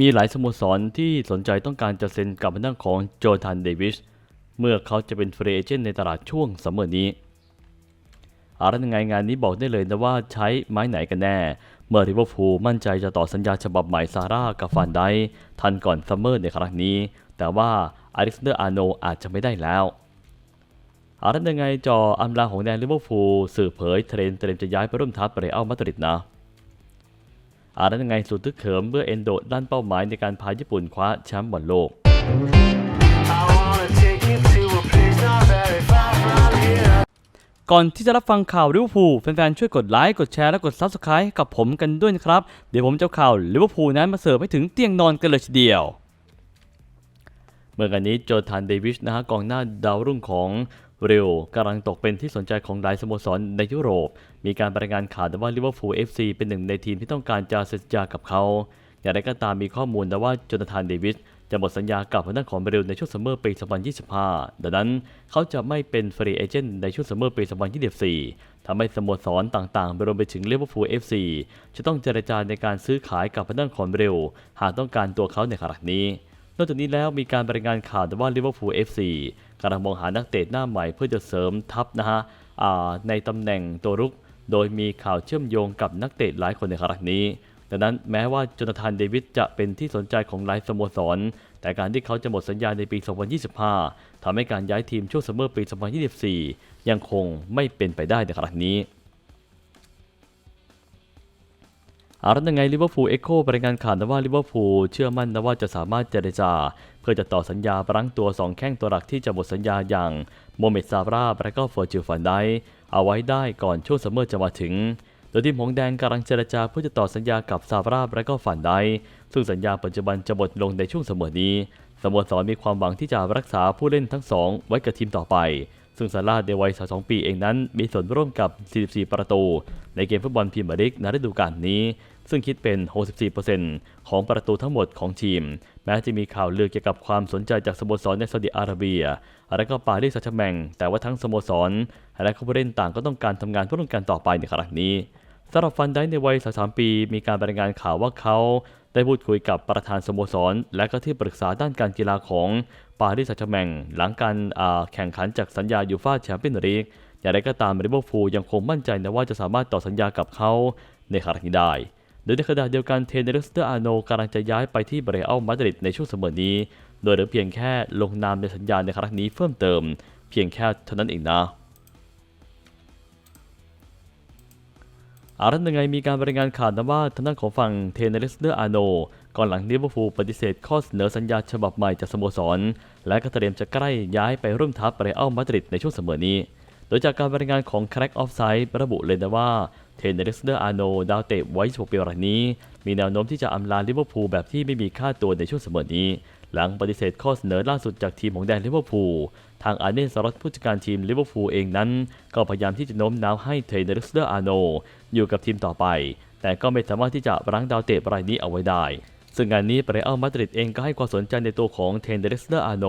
มีหลายสโมสรที่สนใจต้องการจะเซ็นกับทางด้านของโจทานเดวิสเมื่อเขาจะเป็นฟรีเอเจนต์ในตลาดช่วงซัมเมอร์นี้อะไรยังไงงานนี้บอกได้เลยนะว่าใช้ไม้ไหนกันแน่ เมื่อริเวอร์พูลมั่นใจจะต่อสัญญาฉบับใหม่ซาร่ากับฟานไดค์ทันก่อนซัมเมอร์ในครั้งนี้ แต่ว่าอเล็กซานเดอร์อาโนอาจจะไม่ได้แล้วอะไรยังไงจออัมลาของแดนลิเวอร์พูลสื่อเผยเทรนเตรียมจะย้ายไปร่วมทัพเรอัลมาดริดนะ อาร์ยังไงสุดทึกเขิมเมื่อเอนโดด้านเป้าหมายในการพาญี่ปุ่นคว้าแชมป์บอลโลกก่อนที่จะรับฟังข่าวลิเวอร์พูลแฟนๆ ช่วยกดไลค์ กดแชร์ และกด Subscribe กับผมกันด้วยนะครับ เดี๋ยวผมจะเอาข่าวลิเวอร์พูลนั้นมาเสิร์ฟให้ถึงเตียงนอนกันเลยทีเดียว เมื่อกันนี้โจทานเดวิชนะฮะกองหน้าดาวรุ่งของเรลกำลังตกเป็นที่สนใจของหลายสโมสรในยุโรป มีการรายงานข่าวว่าลิเวอร์พูล FC เป็นหนึ่งในทีมที่ต้องการจะเซ็นสัญญากับเขา อย่างไรก็ตามมีข้อมูลนะว่าโจนาธานเดวิสจะหมดสัญญากับทางด้าของเบรลในช่วงซัมเมอร์ปี 2025 ดังนั้นเขาจะไม่เป็นฟรีเอเจนต์ในช่วงซัมเมอร์ปี 2024 ทำให้สโมสรต่างๆรวมไปถึงลิเวอร์พูล FC จะต้องเจรจาในการซื้อขายกับทางด้านของเบรลหากต้องการตัวเขาในขณะนี้ นอกจากนี้แล้วมีการรายงานข่าวว่าลิเวอร์พูล FC กำลังมองหานักเตะหน้าใหม่เพื่อจะเสริมทัพนะฮะในตำแหน่งตัวรุก โดยมีข่าวเชื่อมโยงกับนักเตะหลายคนในครั้งนี้ ดังนั้นแม้ว่าจนาธานเดวิดจะเป็นที่สนใจของหลายสโมสร แต่การที่เขาจะหมดสัญญาในปี 2025ทำให้การย้ายทีมช่วงซัมเมอร์ปี 2024 ยังคงไม่เป็นไปได้ในครั้งนี้ อารันยังไงลิเวอร์พูลเอ็กโครายงานข่าวนะว่าลิเวอร์พูลเชื่อมั่นนะว่าจะสามารถเจรจา เพื่อจะต่อสัญญาปรังตัว 2 แข้งตัวหลักที่จะหมดสัญญาอย่างโมเมดซาร่าและก็เฟอร์จิลฟันไดเอาไว้ได้ก่อนช่วงซัมเมอร์จะมาถึง โดยทีมหงแดงกำลังเจรจาเพื่อจะต่อสัญญากับซาร่าและก็ฟันไดซึ่งสัญญาปัจจุบันจะหมดลงในช่วงซัมเมอร์นี้สโมสรมีความหวังที่จะรักษาผู้เล่นทั้งสองไว้กับทีมต่อไป ซึ่งซาร่าห์ในวัย32ปีเองนั้น มีส่วนร่วมกับ 44 ประตู ในเกมฟุตบอลพรีเมียร์ลีกในฤดูกาลนี้ ซึ่งคิดเป็น 64%ของประตูทั้งหมดของทีม แม้จะมีข่าวลือเกี่ยวกับความสนใจจากสโมสรในซาอุดิอาระเบีย และก็ปารีสแซงต์แชร์แมงแต่ว่าทั้งสโมสร และผู้เล่นต่างก็ต้องการทำงานเพื่อร่วมกันต่อไปในครั้งนี้สำหรับฟันได้ในวัย 33 ปี มีการรายงานข่าวว่าเขา ได้พูดคุยกับประธานสโมสร และก็ที่ปรึกษาด้านการกีฬาของปารีสแซงต์แชร์แมงหลังการแข่งขันจากสัญญายูฟ่าแชมเปี้ยนลีกอย่างไรก็ตามริเวอร์พูลยังคงมั่นใจนะว่าจะสามารถต่อสัญญากับเขาในครั้งนี้ได้ โดยในขณะเดียวกันเทนเนอร์สเตอร์อาโนกำลังจะย้ายไปที่เบรอัลมาดริดในช่วงเสมอนี้ โดยเหลือเพียงแค่ลงนามในสัญญาในครั้งนี้เพิ่มเติม เพียงแค่เท่านั้นเองนะ อารันยังไงมีการรายงานข่าวนะว่าทางด้านของฝั่งเทนเนอร์สเตอร์อาโนก่อนหลังลิเวอร์พูลปฏิเสธข้อเสนอสัญญาฉบับใหม่จากสโมสร และก็เตรียมจะใกล้ย้ายไปร่วมทัพเรอัลมาดริดในช่วงเสมอนี้ โดยจากการรายงานของ Crack Offside ระบุเลยนะว่าเทนเนอร์สเตอร์อาโนดาวเตะไว้6ปีรายนี้ มีแนวโน้มที่จะอำลาลิเวอร์พูลแบบที่ไม่มีค่าตัวในช่วงเสมอนี้ หลังปฏิเสธข้อเสนอล่าสุดจากทีมของแดนลิเวอร์พูล ทางอาร์เนสลอตผู้จัดการทีมลิเวอร์พูลเองนั้น ก็พยายามที่จะโน้มน้าวให้เทรนเนอร์สเตอร์อาโนอยู่กับทีมต่อไป แต่ก็ไม่สามารถที่จะรั้งดาวเตะรายนี้เอาไว้ได้ ซึ่งงานนี้เรอัลมาดริดเองก็ให้ความสนใจในตัวของเทรนเนอร์สเตอร์อาโน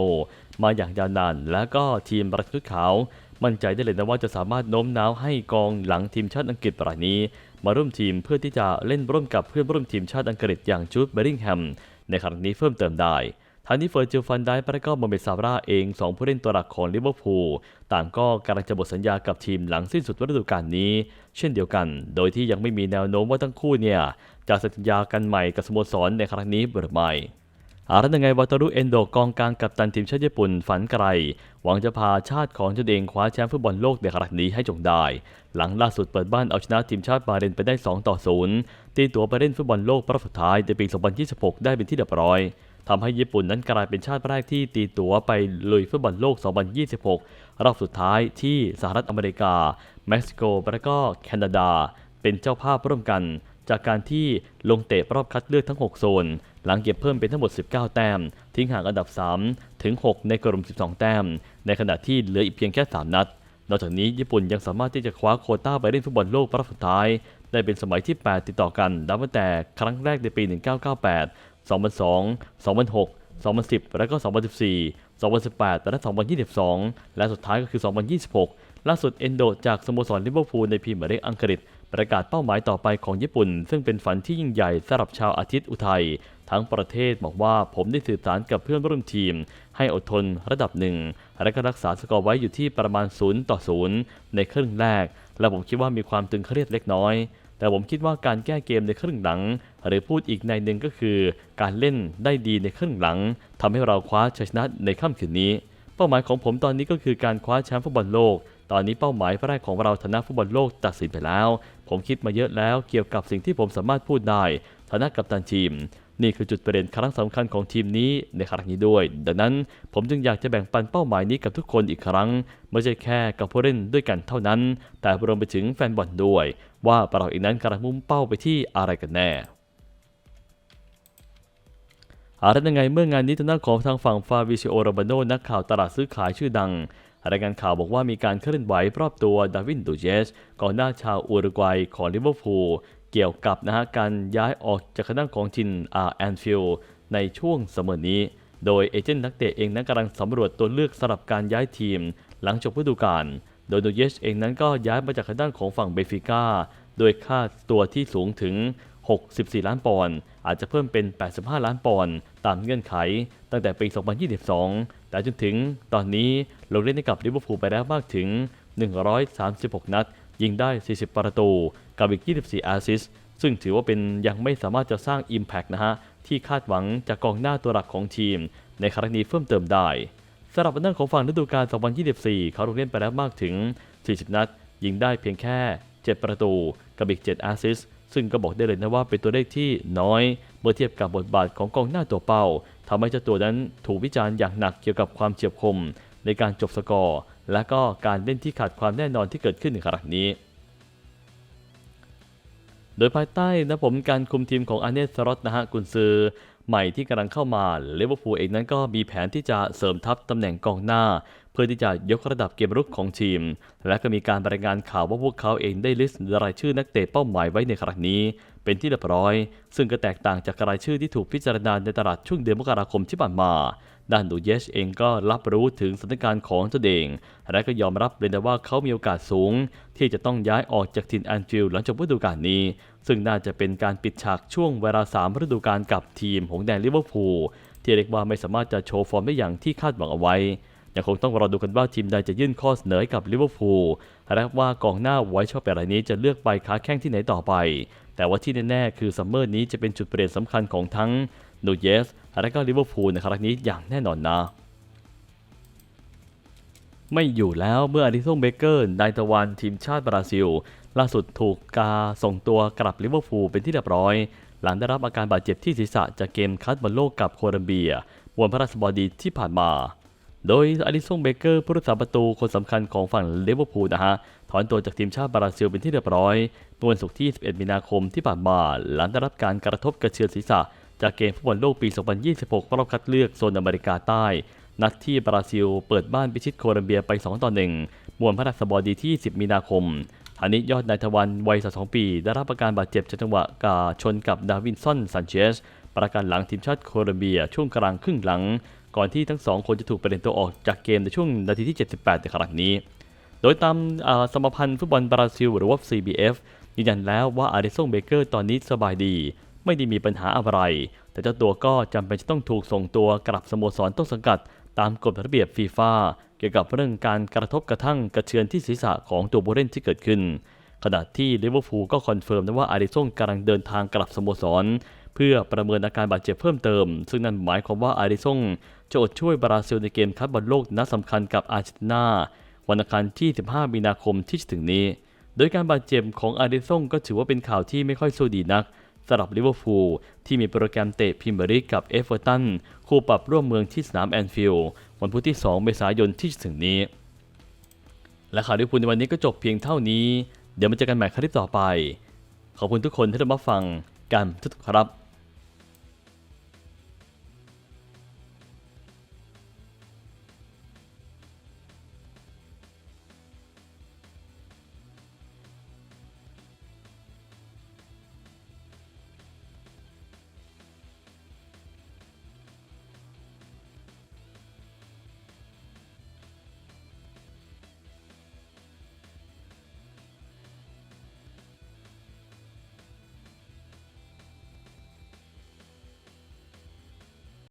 มาอย่างยาวนาน และก็ทีมรักชุดขาว มั่นใจได้เลยนะว่าจะสามารถโน้มน้าวให้กองหลังทีมชาติอังกฤษรายนี้ มาร่วมทีมเพื่อที่จะเล่นร่วมกับเพื่อนร่วมทีมชาติอังกฤษอย่างจูดเบริงแฮมในครั้งนี้เพิ่มเติมได้ ทางนี้เฟอร์จิลฟันได้และก็โมเมดซาร่าเอง 2 ผู้เล่นตัวหลักของลิเวอร์พูลต่างก็กำลังจะหมดสัญญากับทีมหลังสิ้นสุดฤดูกาลนี้ เช่นเดียวกัน โดยที่ยังไม่มีแนวโน้มว่าทั้งคู่เนี่ยจะสัญญากันใหม่กับสโมสรในครั้งนี้หรือไม่อารันยังไงวาตารุเอนโดกองกลางกับตันทีมชาติญี่ปุ่นฝันไกล หวังจะพาชาติของตนเองคว้าแชมป์ฟุตบอลโลกในครั้งนี้ให้จงได้ หลังล่าสุดเปิดบ้านเอาชนะทีมชาติบาเรนไปได้ 2 ต่อ 0 ตีตัวไปเล่นฟุตบอลโลกรอบสุดท้ายในปี 2026 ได้เป็นที่เรียบร้อย ทำให้ญี่ปุ่นนั้นกลายเป็นชาติแรกที่ตีตั๋วไปลุยฟุตบอลโลก 2026 รอบสุดท้ายที่สหรัฐอเมริกา เม็กซิโก และก็แคนาดา เป็นเจ้าภาพร่วมกัน จากการที่ลงเตะรอบคัดเลือกทั้ง 6 โซน หลังเก็บเพิ่มเป็นทั้งหมด 19 แต้ม ทิ้งห่างอันดับ 3 ถึง 6 ในกลุ่ม 12 แต้ม ในขณะที่เหลืออีกเพียงแค่ 3 นัด นอกจากนี้ญี่ปุ่นยังสามารถที่จะคว้าโควต้าไปเล่นฟุตบอลโลกรอบสุดท้ายได้เป็นสมัยที่ 8 ติดต่อกันนับตั้งแต่ครั้งแรกในปี 1998 2002 2006 2010 และก็ 2014 2018 และ 2022 และสุดท้ายก็คือ 2026 ล่าสุดเอนโดจากสโมสรลิเวอร์พูลในพรีเมียร์ลีกอังกฤษ ประกาศเป้าหมายต่อไปของญี่ปุ่น ซึ่งเป็นฝันที่ยิ่งใหญ่สำหรับชาวอาทิตย์อุทัย ทั้งประเทศบอกว่าผมได้สื่อสารกับเพื่อนร่วมทีม ให้อดทนระดับหนึ่ง และก็รักษาสกอร์ไว้อยู่ที่ประมาณ 0 ต่อ 0 ในครึ่งแรก และผมคิดว่ามีความตึงเครียดเล็กน้อย แต่ผมคิดว่าการแก้เกมในครึ่งหลัง หรือพูดอีกในหนึ่งก็คือ การเล่นได้ดีในครึ่งหลังทำให้เราคว้าชัยชนะในค่ำคืนนี้ เป้าหมายของผมตอนนี้ก็คือการคว้าแชมป์ฟุตบอลโลก ตอนนี้เป้าหมายแรกของเราชนะฟุตบอลโลกตัดสินไปแล้ว ผมคิดมาเยอะแล้วเกี่ยวกับสิ่งที่ผมสามารถพูดได้ฐานะกัปตันทีม นี่คือจุดเปลี่ยนครั้งสำคัญของทีมนี้ในครั้งนี้ด้วย ดังนั้นผมจึงอยากจะแบ่งปันเป้าหมายนี้กับทุกคนอีกครั้ง ไม่ใช่แค่กับผู้เล่นด้วยกันเท่านั้น แต่รวมไปถึงแฟนบอลด้วย ว่าเราเองนั้นกำลังมุ่งเป้าไปที่อะไรกันแน่ อะไรยังไงเมื่องานนี้ทางด้านของทางฝั่งฟาวิชิโอโรบาโนนักข่าวตลาดซื้อขายชื่อดังรายงานข่าวบอกว่ามีการเคลื่อนไหวรอบตัวดาวินดูเจสกองหน้าชาวอุรุกวัยของลิเวอร์พูลเกี่ยวกับนะฮะการย้ายออกจากคณะของจินอาร์แอนฟิลในช่วงเสมอนี้ โดยเอเจนต์นักเตะเองนั้นกำลังสำรวจตัวเลือกสำหรับการย้ายทีม หลังจบฤดูกาลโดยดูเยสเองนั้นก็ย้ายมาจากทางด้านของฝั่งเบฟิก้าโดยค่าตัวที่สูงถึง 64 ล้านปอนด์ อาจจะเพิ่มเป็น 85 ล้านปอนด์ตามเงื่อนไข ตั้งแต่ปี 2022 แต่จนถึงตอนนี้ลงเล่นให้กับลิเวอร์พูลไปแล้วมากถึง 136 นัด ยิงได้ 40 ประตู กับอีก 24 แอสซิสซึ่งถือว่าเป็นยังไม่สามารถจะสร้าง Impact นะฮะ ที่คาดหวังจากกองหน้าตัวหลักของทีม ในครั้งนี้เพิ่มเติมได้สำหรับด้านของฝั่งฤดูกาล 2024 เขาลงเล่นไปแล้วมากถึง 40 นัด ยิงได้เพียงแค่ 7 ประตู กับอีก 7 แอสซิส ซึ่งก็บอกได้เลยนะว่าเป็นตัวเลขที่น้อยเมื่อเทียบกับบทบาทของกองหน้าตัวเป้าทำให้เจ้าตัวนั้นถูกวิจารณ์อย่างหนักเกี่ยวกับความเฉียบคม ในการจบสกอร์ และก็การเล่นที่ขาดความแน่นอนที่เกิดขึ้นในครั้งนี้ โดยภายใต้นะผมการคุมทีมของอาเนสสล็อตนะฮะกุนซือใหม่ที่กำลังเข้ามาเลเวอร์พูลเองนั้นก็มีแผนที่จะเสริมทัพตำแหน่งกองหน้า เพื่อที่จะยกระดับเกมรุกของทีม และก็มีการรายงานข่าวว่าพวกเขาเองได้ลิสต์รายชื่อนักเตะเป้าหมายไว้ในครั้งนี้ เป็นที่เรียบร้อย ซึ่งก็แตกต่างจากรายชื่อที่ถูกพิจารณาในตลาดช่วงเดือนมกราคมที่ผ่านมาด้านดูเยชเองก็รับรู้ถึงสถานการณ์ของตัวเอง และก็ยอมรับเลยนะว่าเขามีโอกาสสูง ที่จะต้องย้ายออกจากทินแอนฟิลหลังจบฤดูกาลนี้ ซึ่งน่าจะเป็นการปิดฉากช่วงเวลา3ฤดูกาลกับทีมหงแดงลิเวอร์พูลที่เรียกว่าไม่สามารถจะโชว์ฟอร์มได้อย่างที่คาดหวังเอาไว้ ยังคงต้องรอดูกันว่าทีมใดจะยื่นข้อเสนอให้กับลิเวอร์พูลและว่ากองหน้าไว้ชอบแบบรายนี้จะเลือกไปค้าแข้งที่ไหนต่อไป แต่ว่าที่แน่ๆ คือซัมเมอร์นี้จะเป็นจุดเปลี่ยนสำคัญของทั้งนูเยสและก็ลิเวอร์พูลในครั้งนี้อย่างแน่นอนนะไม่อยู่แล้วเมื่ออดิสันเบเกอร์นายตะวันทีมชาติบราซิล ล่าสุดถูกกาส่งตัวกลับลิเวอร์พูลเป็นที่เรียบร้อย หลังได้รับอาการบาดเจ็บที่ศีรษะจากเกมคัดบอลโลกกับโคลัมเบียวันพฤหัสบดีที่ผ่านมา โดยอดิสันเบเกอร์ผู้รักษาประตูคนสำคัญของฝั่งลิเวอร์พูลนะฮะ ถอนตัวจากทีมชาติบราซิลเป็นที่เรียบร้อยเมื่อวันศุกร์ที่ 11 มีนาคมที่ผ่านมาหลังได้รับการกระทบกระเชือนศีรษะ จากเกมฟุตบอลโลกปี 2026 รอบคัดเลือกโซนอเมริกาใต้ นัดที่บราซิลเปิดบ้านพิชิตโคลัมเบียไป 2 ต่อ 1 มวนพระราชบดีที่ 10 มีนาคมทานี้ยอดนายทวันวัย32ปี ได้รับอาการบาดเจ็บจากจังหวะกาชนกับดาวินสันซันเชสประกันหลังทีมชาติโคลัมเบียช่วงกลางครึ่งหลัง ก่อนที่ทั้งสองคนจะถูกประเด็นตัวออกจากเกมในช่วงนาทีที่ 78 ในครั้งนี้ โดยตามอ่าสมพันธ์ฟุตบอลบราซิล หรือว่า CBF ยืนยันแล้วว่าอาริซงเบเกอร์ตอนนี้สบายดี ไม่ได้มีปัญหาอะไร แต่เจ้าตัวก็จำเป็นจะต้องถูกส่งตัวกลับสโมสรต้นสังกัด ตามกฎระเบียบฟีฟ่าเกี่ยวกับเรื่องการกระทบกระทั่งกระเชือนที่ศีรษะของตัวผู้เล่นที่เกิดขึ้น ขณะที่ลิเวอร์พูลก็คอนเฟิร์มนะว่าอาริซงกำลังเดินทางกลับสโมสร เพื่อประเมินอาการบาดเจ็บเพิ่มเติม ซึ่งนั่นหมายความว่าอาริซง จะอดช่วยบราซิลในเกมคัดบอลโลกนัดสำคัญกับอาร์เจนตินาวันอังคารที่ 15 มีนาคมที่จะถึงนี้ โดยการบาดเจ็บของอาริซงก็ถือว่าเป็นข่าวที่ไม่ค่อยสู้ดีนักสำหรับลิเวอร์พูลที่มีโปรแกรมเตะพรีเมียร์ลีกกับเอฟเวอร์ตันคู่ปรับร่วมเมืองที่สนามแอนฟิลด์วันพุธที่ 2 เมษายนที่จะถึงนี้ และข่าวลิเวอร์พูลในวันนี้ก็จบเพียงเท่านี้ เดี๋ยวมาเจอกันใหม่คลิปต่อไป ขอบคุณทุกคนที่ได้มาฟังกันทุกครับ